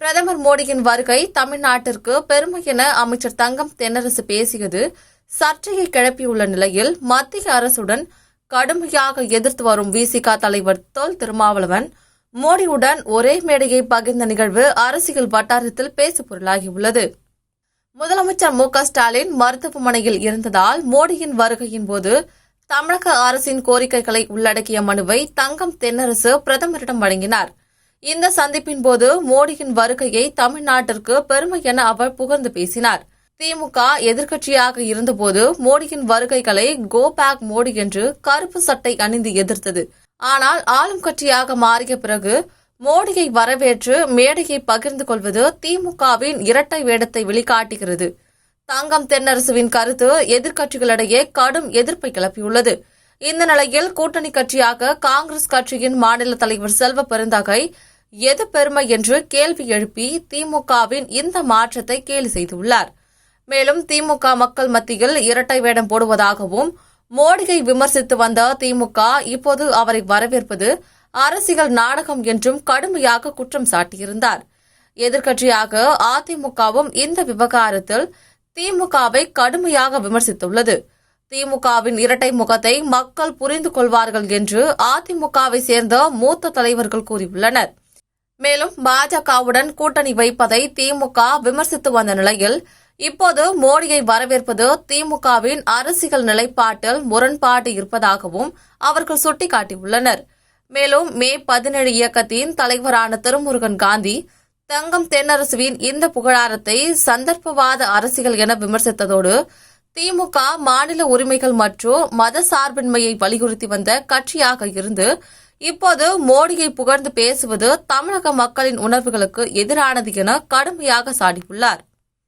பிரதமர் மோடியின் வருகை தமிழ்நாட்டிற்கு பெருமை என அமைச்சர் தங்கம் தென்னரசு பேசியது சர்ச்சையை கிளப்பியுள்ள நிலையில் மத்திய அரசுடன் கடுமையாக எதிர்த்து வரும் விசிக தலைவர் தொல் திருமாவளவன் மோடியுடன் ஒரே மேடையை பகிர்ந்த நிகழ்வு அரசியல் வட்டாரத்தில் பேசுபொருளாகியுள்ளது. முதலமைச்சர் மு க ஸ்டாலின் மருத்துவமனையில் இருந்ததால் மோடியின் வருகையின் போது தமிழக அரசின் கோரிக்கைகளை உள்ளடக்கிய மனுவை தங்கம் தென்னரசு பிரதமரிடம் வழங்கினார். இந்த சந்திப்பின் போது மோடியின் வருகையை தமிழ்நாட்டிற்கு பெருமை என அவர் புகழ்ந்து பேசினார். திமுக எதிர்க்கட்சியாக இருந்தபோது மோடியின் வருகைகளை கோ பேக் மோடி என்று கருப்பு சட்டை அணிந்து எதிர்த்தது. ஆனால் ஆளும் கட்சியாக மாறிய பிறகு மோடியை வரவேற்று மேடையை பகிர்ந்து கொள்வது திமுகவின் இரட்டை வேடத்தை வெளிக்காட்டுகிறது. தங்கம் தென்னரசுவின் கருத்து எதிர்க்கட்சிகளிடையே கடும் எதிர்ப்பை கிளப்பியுள்ளது. இந்த நிலையில் கூட்டணி கட்சியாக காங்கிரஸ் கட்சியின் மாநில தலைவர் செல்வ பெருந்தகை எது பெருமை என்று கேள்வி எழுப்பி திமுகவின் இந்த மாற்றத்தை கேலி செய்துள்ளார். மேலும் திமுக மக்கள் மத்தியில் இரட்டை வேடம் போடுவதாகவும் மோடியை விமர்சித்து வந்த திமுக இப்போது அவரை வரவேற்பது அரசியல் நாடகம் என்றும் கடுமையாக குற்றம் சாட்டியிருந்தார். எதிர்க்கட்சியாக அதிமுகவும் இந்த விவகாரத்தில் திமுகவை கடுமையாக விமர்சித்துள்ளது. திமுகவின் இரட்டை முகத்தை மக்கள் புரிந்து கொள்வார்கள் என்று அதிமுகவை சேர்ந்த மூத்த தலைவர்கள் கூறியுள்ளனர். மேலும் பாஜகவுடன் கூட்டணி வைப்பதை திமுக விமர்சித்து வந்த நிலையில் இப்போது மோடியை வரவேற்பது திமுகவின் அரசியல் நிலைப்பாட்டில் முரண்பாடு இருப்பதாகவும் அவர்கள் சுட்டிக்காட்டியுள்ளனர். மேலும் மே பதினேழு இயக்கத்தின் தலைவரான திருமுருகன் காந்தி தங்கம் தென்னரசுவின் இந்த புகழாரத்தை சந்தர்ப்பவாத அரசியல் என விமர்சித்ததோடு திமுக மாநில உரிமைகள் மற்றும் மத சார்பின்மையை வலியுறுத்தி வந்த கட்சியாக இருந்து இப்போது மோடியை புகழ்ந்து பேசுவது தமிழக மக்களின் உணர்வுகளுக்கு எதிரானது என கடுமையாக சாடியுள்ளார்.